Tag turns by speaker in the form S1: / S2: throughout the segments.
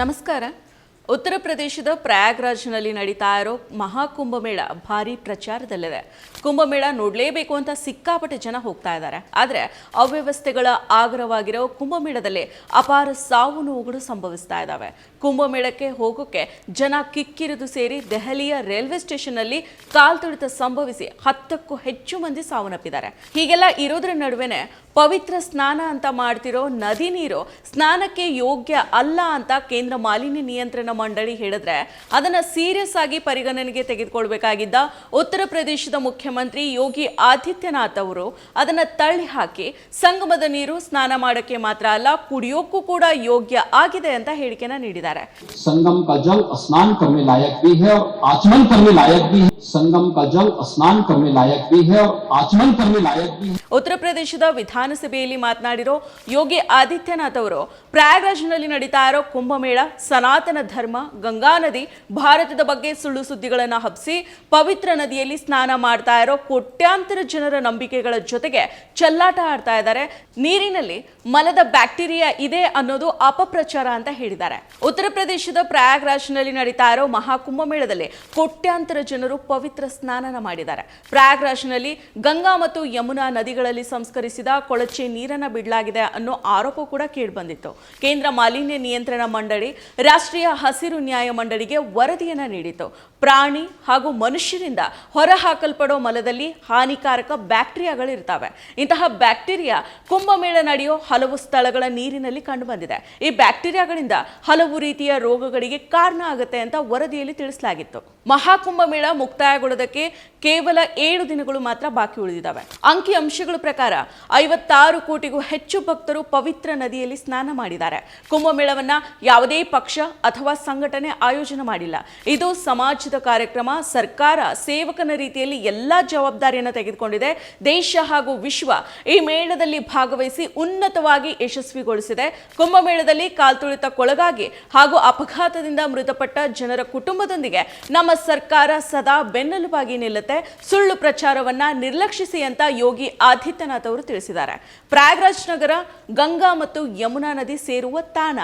S1: ನಮಸ್ಕಾರ. ಉತ್ತರ ಪ್ರದೇಶದ ಪ್ರಯಾಗ್ರಾಜ್ನಲ್ಲಿ ನಡೀತಾ ಇರೋ ಮಹಾಕುಂಭಮೇಳ ಭಾರಿ ಪ್ರಚಾರದಲ್ಲಿದೆ. ಕುಂಭಮೇಳ ನೋಡಲೇಬೇಕು ಅಂತ ಸಿಕ್ಕಾಪಟ್ಟೆ ಜನ ಹೋಗ್ತಾ ಇದ್ದಾರೆ. ಆದರೆ ಅವ್ಯವಸ್ಥೆಗಳ ಆಗರವಾಗಿರೋ ಕುಂಭಮೇಳದಲ್ಲಿ ಅಪಾರ ಸಾವು ನೋವುಗಳು ಸಂಭವಿಸ್ತಾ ಇದ್ದಾವೆ. ಕುಂಭಮೇಳಕ್ಕೆ ಹೋಗೋಕ್ಕೆ ಜನ ಕಿಕ್ಕಿರಿದು ಸೇರಿ ದೆಹಲಿಯ ರೈಲ್ವೆ ಸ್ಟೇಷನ್ನಲ್ಲಿ ಕಾಲ್ತುಳಿತ ಸಂಭವಿಸಿ ಹತ್ತಕ್ಕೂ ಹೆಚ್ಚು ಮಂದಿ ಸಾವನ್ನಪ್ಪಿದ್ದಾರೆ. ಹೀಗೆಲ್ಲ ಇರೋದ್ರ ನಡುವೆನೆ ಪವಿತ್ರ ಸ್ನಾನ ಅಂತ ಮಾಡ್ತಿರೋ ನದಿ ನೀರು ಸ್ನಾನಕ್ಕೆ ಯೋಗ್ಯ ಅಲ್ಲ ಅಂತ ಕೇಂದ್ರ ಮಾಲಿನ್ಯ ನಿಯಂತ್ರಣ ಮಂಡಳಿ ಹೇಳಿದ್ರೆ ಅದನ್ನು ಸೀರಿಯಸ್ ಆಗಿ ಪರಿಗಣನೆಗೆ ತೆಗೆದುಕೊಳ್ಬೇಕಾಗಿದ್ದ ಉತ್ತರ ಪ್ರದೇಶದ ಮುಖ್ಯಮಂತ್ರಿ ಯೋಗಿ ಆದಿತ್ಯನಾಥ್ ಅವರು ಅದನ್ನ ತಳ್ಳಿ ಹಾಕಿ ಸಂಗಮದ ನೀರು ಸ್ನಾನ ಮಾಡೋಕ್ಕೆ ಮಾತ್ರ ಅಲ್ಲ ಕುಡಿಯೋಕ್ಕೂ ಕೂಡ ಯೋಗ್ಯ ಆಗಿದೆ ಅಂತ ಹೇಳಿಕೆನ ನೀಡಿದ್ದಾರೆ
S2: संगम का जल स्नान करने लायक भी है और आचमन करने लायक भी है संगम का जल स्नान करने लायक भी है और आचमन करने लायक भी है
S1: ಉತ್ತರ ಪ್ರದೇಶದ ವಿಧಾನಸಭೆಯಲ್ಲಿ ಮಾತನಾಡಿರೋ ಯೋಗಿ ಆದಿತ್ಯನಾಥ್ ಅವರು ಪ್ರಯಾಗ್ರಾಜ್ನಲ್ಲಿ ನಡೀತಾ ಇರೋ ಕುಂಭಮೇಳ ಸನಾತನ ಧರ್ಮ ಗಂಗಾ ನದಿ ಭಾರತದ ಬಗ್ಗೆ ಸುಳ್ಳು ಸುದ್ದಿಗಳನ್ನು ಹಬ್ಬಿಸಿ ಪವಿತ್ರ ನದಿಯಲ್ಲಿ ಸ್ನಾನ ಮಾಡ್ತಾ ಇರೋ ಕೋಟ್ಯಾಂತರ ಜನರ ನಂಬಿಕೆಗಳ ಜೊತೆಗೆ ಚೆಲ್ಲಾಟ ಆಡ್ತಾ ಇದ್ದಾರೆ. ನೀರಿನಲ್ಲಿ ಮಲದ ಬ್ಯಾಕ್ಟೀರಿಯಾ ಇದೆ ಅನ್ನೋದು ಅಪಪ್ರಚಾರ ಅಂತ ಹೇಳಿದ್ದಾರೆ. ಉತ್ತರ ಪ್ರದೇಶದ ಪ್ರಯಾಗ್ರಾಜ್ನಲ್ಲಿ ನಡೀತಾ ಇರೋ ಮಹಾಕುಂಭ ಮೇಳದಲ್ಲಿ ಕೋಟ್ಯಾಂತರ ಜನರು ಪವಿತ್ರ ಸ್ನಾನನ ಮಾಡಿದ್ದಾರೆ. ಪ್ರಯಾಗ್ರಾಜ್ನಲ್ಲಿ ಗಂಗಾ ಮತ್ತು ಯಮುನಾ ನದಿಗಳಲ್ಲಿ ಸಂಸ್ಕರಿಸಿದ ಕೊಳಚೆ ನೀರನ್ನ ಬಿಡಲಾಗಿದೆ ಅನ್ನೋ ಆರೋಪ ಕೂಡ ಕೇಳಿಬಂದಿತ್ತು. ಕೇಂದ್ರ ಮಾಲಿನ್ಯ ನಿಯಂತ್ರಣ ಮಂಡಳಿ, ರಾಷ್ಟ್ರೀಯ ಹಸಿರು ನ್ಯಾಯ ಮಂಡಳಿಗೆ ವರದಿಯನ್ನ ನೀಡಿತು ಪ್ರಾಣಿ ಹಾಗೂ ಮನುಷ್ಯರಿಂದ ಹೊರಹಾಕಲ್ಪಡೋ ಮಲದಲ್ಲಿ ಹಾನಿಕಾರಕ ಬ್ಯಾಕ್ಟೀರಿಯಾಗಳಿರ್ತವೆ. ಇಂತಹ ಬ್ಯಾಕ್ಟೀರಿಯಾ ಕುಂಭಮೇಳ ನಡೆಯೋ ಹಲವು ಸ್ಥಳಗಳ ನೀರಿನಲ್ಲಿ ಕಂಡುಬಂದಿದೆ. ಈ ಬ್ಯಾಕ್ಟೀರಿಯಾಗಳಿಂದ ಹಲವು ರೀತಿಯ ರೋಗಗಳಿಗೆ ಕಾರಣ ಆಗುತ್ತೆ ಅಂತ ವರದಿಯಲ್ಲಿ ತಿಳಿಸಲಾಗಿತ್ತು. ಮಹಾಕುಂಭಮೇಳ ಮುಕ್ತಾಯಗೊಳ್ಳೋದಕ್ಕೆ ಕೇವಲ ಏಳು ದಿನಗಳು ಮಾತ್ರ ಬಾಕಿ ಉಳಿದಿದ್ದಾವೆ. ಅಂಕಿ ಅಂಶಗಳ ಪ್ರಕಾರ ಐವತ್ತಾರು ಕೋಟಿಗೂ ಹೆಚ್ಚು ಭಕ್ತರು ಪವಿತ್ರ ನದಿಯಲ್ಲಿ ಸ್ನಾನ ಮಾಡಿದ್ದಾರೆ. ಕುಂಭಮೇಳವನ್ನ ಯಾವುದೇ ಪಕ್ಷ ಅಥವಾ ಸಂಘಟನೆ ಆಯೋಜನೆ ಮಾಡಿಲ್ಲ. ಇದು ಸಮಾಜದ ಕಾರ್ಯಕ್ರಮ, ಸರ್ಕಾರ, ಸೇವಕನ ರೀತಿಯಲ್ಲಿ ಎಲ್ಲ ಜವಾಬ್ದಾರಿಯನ್ನು ತೆಗೆದುಕೊಂಡಿದೆ. ದೇಶ ಹಾಗೂ ವಿಶ್ವ ಈ ಮೇಳದಲ್ಲಿ ಭಾಗವಹಿಸಿ ಉನ್ನತವಾಗಿ ಯಶಸ್ವಿಗೊಳಿಸಿದೆ. ಕುಂಭಮೇಳದಲ್ಲಿ ಕಾಲ್ತುಳಿತಕ್ಕೊಳಗಾಗಿ ಹಾಗೂ ಅಪಘಾತದಿಂದ ಮೃತಪಟ್ಟ ಜನರ ಕುಟುಂಬದೊಂದಿಗೆ ನಮ್ಮ ಸರ್ಕಾರ ಸದಾ ಬೆನ್ನೆಲುಬಾಗಿ ನಿಲ್ಲುತ್ತೆ. ಸುಳ್ಳು ಪ್ರಚಾರವನ್ನ ನಿರ್ಲಕ್ಷಿಸಿ ಅಂತ ಯೋಗಿ ಆದಿತ್ಯನಾಥ್ ಅವರು ತಿಳಿಸಿದ್ದಾರೆ. ಪ್ರಯಾಗ್ರಾಜ್ ನಗರ, ಗಂಗಾ ಮತ್ತು ಯಮುನಾ ನದಿ ಸೇರುವ ತಾಣ.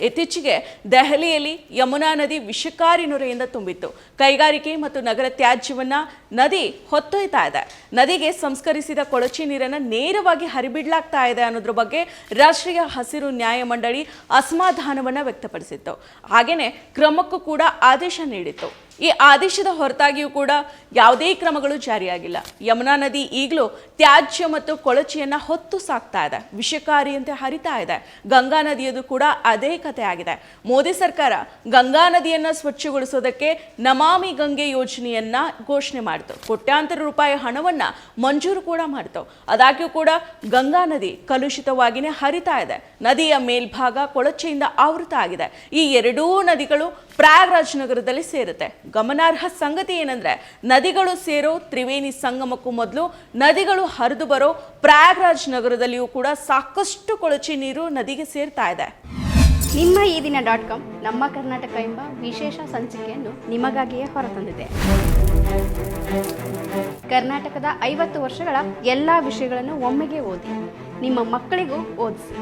S1: ಇತ್ತೀಚೆಗೆ ದೆಹಲಿಯಲ್ಲಿ ಯಮುನಾ ನದಿ ವಿಷಕಾರಿ ನೊರೆಯಿಂದ ತುಂಬಿತ್ತು. ಕೈಗಾರಿಕೆ ಮತ್ತು ನಗರ ತ್ಯಾಜ್ಯವನ್ನ ನದಿ ಹೊತ್ತೊಯ್ತಾ ಇದೆ. ನದಿಗೆ ಸಂಸ್ಕರಿಸಿದ ಕೊಳಚೆ ನೀರನ್ನು ನೇರವಾಗಿ ಹರಿಬಿಡ್ಲಾಗ್ತಾ ಇದೆ ಅನ್ನೋದ್ರ ಬಗ್ಗೆ ರಾಷ್ಟ್ರೀಯ ಹಸಿರು ನ್ಯಾಯ ಮಂಡಳಿ ಅಸಮಾಧಾನವನ್ನ ವ್ಯಕ್ತಪಡಿಸಿತ್ತು. ಹಾಗೆಯೇ ಕ್ರಮಕ್ಕೂ ಕೂಡ ಆದೇಶ ನೀಡಿತ್ತು. ಈ ಆದೇಶದ ಹೊರತಾಗಿಯೂ ಕೂಡ ಯಾವುದೇ ಕ್ರಮಗಳು ಜಾರಿಯಾಗಿಲ್ಲ. ಯಮುನಾ ನದಿ ಈಗಲೂ ತ್ಯಾಜ್ಯ ಮತ್ತು ಕೊಳಚೆಯನ್ನ ಹೊತ್ತು ಸಾಕ್ತಾ ಇದೆ. ವಿಷಕಾರಿಯಂತೆ ಹರಿತಾ ಇದೆ. ಗಂಗಾ ನದಿಯದು ಕೂಡ ಅದೇ ಕಥೆ ಆಗಿದೆ. ಮೋದಿ ಸರ್ಕಾರ ಗಂಗಾ ನದಿಯನ್ನ ಸ್ವಚ್ಛಗೊಳಿಸೋದಕ್ಕೆ ನಮಾಮಿ ಗಂಗೆ ಯೋಜನೆಯನ್ನ ಘೋಷಣೆ ಮಾಡಿತು. ಕೋಟ್ಯಾಂತರ ರೂಪಾಯಿ ಹಣವನ್ನ ಮಂಜೂರು ಕೂಡ ಮಾಡಿತು. ಅದಾಗ್ಯೂ ಕೂಡ ಗಂಗಾ ನದಿ ಕಲುಷಿತವಾಗಿನೇ ಹರಿತಾ ಇದೆ. ನದಿಯ ಮೇಲ್ಭಾಗ ಕೊಳಚೆಯಿಂದ ಆವೃತ ಆಗಿದೆ. ಈ ಎರಡೂ ನದಿಗಳು ಪ್ರಯಾಗ್ರಾಜ್ ನಗರದಲ್ಲಿ ಸೇರುತ್ತೆ. ಗಮನಾರ್ಹ ಸಂಗತಿ ಏನಂದ್ರೆ, ನದಿಗಳು ಸೇರೋ ತ್ರಿವೇಣಿ ಸಂಗಮಕ್ಕೂ ಮೊದಲು ನದಿಗಳು ಹರಿದು ಬರೋ ಪ್ರಯಾಗ್ರಾಜ್ ನಗರದಲ್ಲಿಯೂ ಕೂಡ ಸಾಕಷ್ಟು ಕೊಳಚೆ ನೀರು ನದಿಗೆ ಸೇರ್ತಾ ಇದೆ.
S3: ನಿಮ್ಮ ಈ ದಿನ ಡಾಟ್ ಕಾಮ್, ನಮ್ಮ ಕರ್ನಾಟಕ ಎಂಬ ವಿಶೇಷ ಸಂಚಿಕೆಯನ್ನು ನಿಮಗಾಗಿಯೇ ಹೊರತಂದಿದೆ. ಕರ್ನಾಟಕದ ಐವತ್ತು ವರ್ಷಗಳ ಎಲ್ಲ ವಿಷಯಗಳನ್ನು ಒಮ್ಮೆಗೆ ಓದಿ, ನಿಮ್ಮ ಮಕ್ಕಳಿಗೂ ಓದಿಸಿ.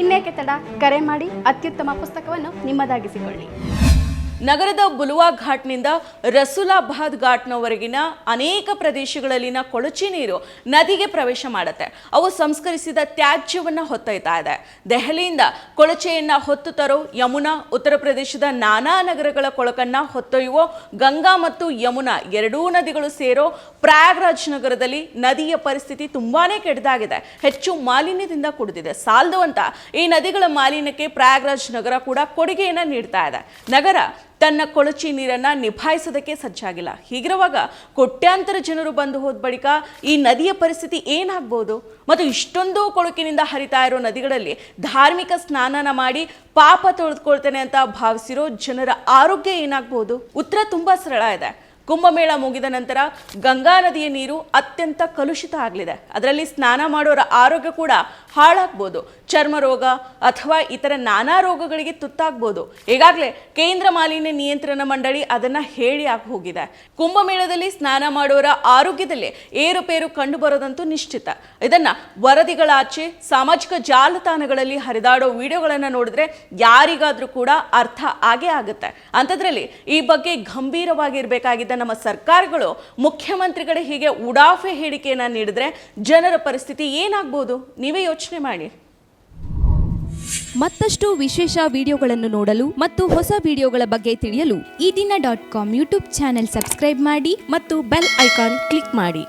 S3: ಇನ್ನೇಕೆ ತಡ? ಕರೆ ಮಾಡಿ, ಅತ್ಯುತ್ತಮ ಪುಸ್ತಕವನ್ನು ನಿಮ್ಮದಾಗಿಸಿಕೊಳ್ಳಿ.
S1: ನಗರದ ಬುಲುವಾ ಘಾಟ್ನಿಂದ ರಸೂಲಾಬಾದ್ ಘಾಟ್ನವರೆಗಿನ ಅನೇಕ ಪ್ರದೇಶಗಳಲ್ಲಿನ ಕೊಳಚೆ ನೀರು ನದಿಗೆ ಪ್ರವೇಶ ಮಾಡುತ್ತೆ. ಅವು ಸಂಸ್ಕರಿಸಿದ ತ್ಯಾಜ್ಯವನ್ನು ಹೊತ್ತೊಯ್ತಾ ಇದೆ. ದೆಹಲಿಯಿಂದ ಕೊಳಚೆಯನ್ನ ಹೊತ್ತು ತರೋ ಯಮುನಾ, ಉತ್ತರ ಪ್ರದೇಶದ ನಾನಾ ನಗರಗಳ ಕೊಳಕನ್ನ ಹೊತ್ತೊಯ್ಯುವ ಗಂಗಾ ಮತ್ತು ಯಮುನಾ ಎರಡೂ ನದಿಗಳು ಸೇರೋ ಪ್ರಯಾಗ್ರಾಜ್ ನಗರದಲ್ಲಿ ನದಿಯ ಪರಿಸ್ಥಿತಿ ತುಂಬಾನೇ ಕೆಟ್ಟದಾಗಿದೆ. ಹೆಚ್ಚು ಮಾಲಿನ್ಯದಿಂದ ಕುಡಿದಿದೆ ಸಾಲದು ಅಂತ ಈ ನದಿಗಳ ಮಾಲಿನ್ಯಕ್ಕೆ ಪ್ರಯಾಗ್ರಾಜ್ ನಗರ ಕೂಡ ಕೊಡುಗೆಯನ್ನ ನೀಡ್ತಾ ಇದೆ. ನಗರ ತನ್ನ ಕೊಳಚಿ ನೀರನ್ನ ನಿಭಾಯಿಸೋದಕ್ಕೆ ಸಜ್ಜಾಗಿಲ್ಲ. ಹೀಗಿರುವಾಗ ಕೋಟ್ಯಾಂತರ ಜನರು ಬಂದು ಹೋದ ಬಳಿಕ ಈ ನದಿಯ ಪರಿಸ್ಥಿತಿ ಏನಾಗ್ಬೋದು? ಮತ್ತು ಇಷ್ಟೊಂದು ಕೊಳಕಿನಿಂದ ಹರಿತಾ ಇರೋ ನದಿಗಳಲ್ಲಿ ಧಾರ್ಮಿಕ ಸ್ನಾನನ ಮಾಡಿ ಪಾಪ ತೊಳೆದುಕೊಳ್ತೇನೆ ಅಂತ ಭಾವಿಸಿರೋ ಜನರ ಆರೋಗ್ಯ ಏನಾಗ್ಬೋದು? ಉತ್ತರ ತುಂಬ ಸರಳ ಇದೆ. ಕುಂಭಮೇಳ ಮುಗಿದ ನಂತರ ಗಂಗಾ ನದಿಯ ನೀರು ಅತ್ಯಂತ ಕಲುಷಿತ ಆಗಲಿದೆ. ಅದರಲ್ಲಿ ಸ್ನಾನ ಮಾಡೋರ ಆರೋಗ್ಯ ಕೂಡ ಹಾಳಾಗ್ಬೋದು. ಚರ್ಮ ರೋಗ ಅಥವಾ ಇತರ ನಾನಾ ರೋಗಗಳಿಗೆ ತುತ್ತಾಗ್ಬೋದು. ಈಗಾಗಲೇ ಕೇಂದ್ರ ಮಾಲಿನ್ಯ ನಿಯಂತ್ರಣ ಮಂಡಳಿ ಅದನ್ನು ಹೇಳಿ ಆಗಿ ಹೋಗಿದೆ. ಕುಂಭಮೇಳದಲ್ಲಿ ಸ್ನಾನ ಮಾಡೋರ ಆರೋಗ್ಯದಲ್ಲಿ ಏರುಪೇರು ಕಂಡು ಬರೋದಂತೂ ನಿಶ್ಚಿತ. ಇದನ್ನ ವರದಿಗಳಾಚೆ ಸಾಮಾಜಿಕ ಜಾಲತಾಣಗಳಲ್ಲಿ ಹರಿದಾಡೋ ವಿಡಿಯೋಗಳನ್ನು ನೋಡಿದ್ರೆ ಯಾರಿಗಾದರೂ ಕೂಡ ಅರ್ಥ ಆಗೇ ಆಗುತ್ತೆ. ಅಂಥದ್ರಲ್ಲಿ ಈ ಬಗ್ಗೆ ಗಂಭೀರವಾಗಿರ್ಬೇಕಾಗಿದ್ದ ನಮ್ಮ ಸರ್ಕಾರಗಳು ಮುಖ್ಯಮಂತ್ರಿಗಳ ಹೀಗೆ ಉಡಾಫೆ ಹೇಳಿಕೆಯನ್ನು ನೀಡಿದ್ರೆ ಜನರ ಪರಿಸ್ಥಿತಿ ಏನಾಗ್ಬೋದು? ನೀವೇ ಯೋಚನೆ ಮಾಡಿ.
S4: ಮತ್ತಷ್ಟು ವಿಶೇಷ ವಿಡಿಯೋಗಳನ್ನು ನೋಡಲು ಮತ್ತು ಹೊಸ ವಿಡಿಯೋಗಳ ಬಗ್ಗೆ ತಿಳಿಯಲು ಈ ದಿನ dot com YouTube channel subscribe ಮಾಡಿ ಮತ್ತು ಬೆಲ್ ಐಕಾನ್ ಕ್ಲಿಕ್ ಮಾಡಿ.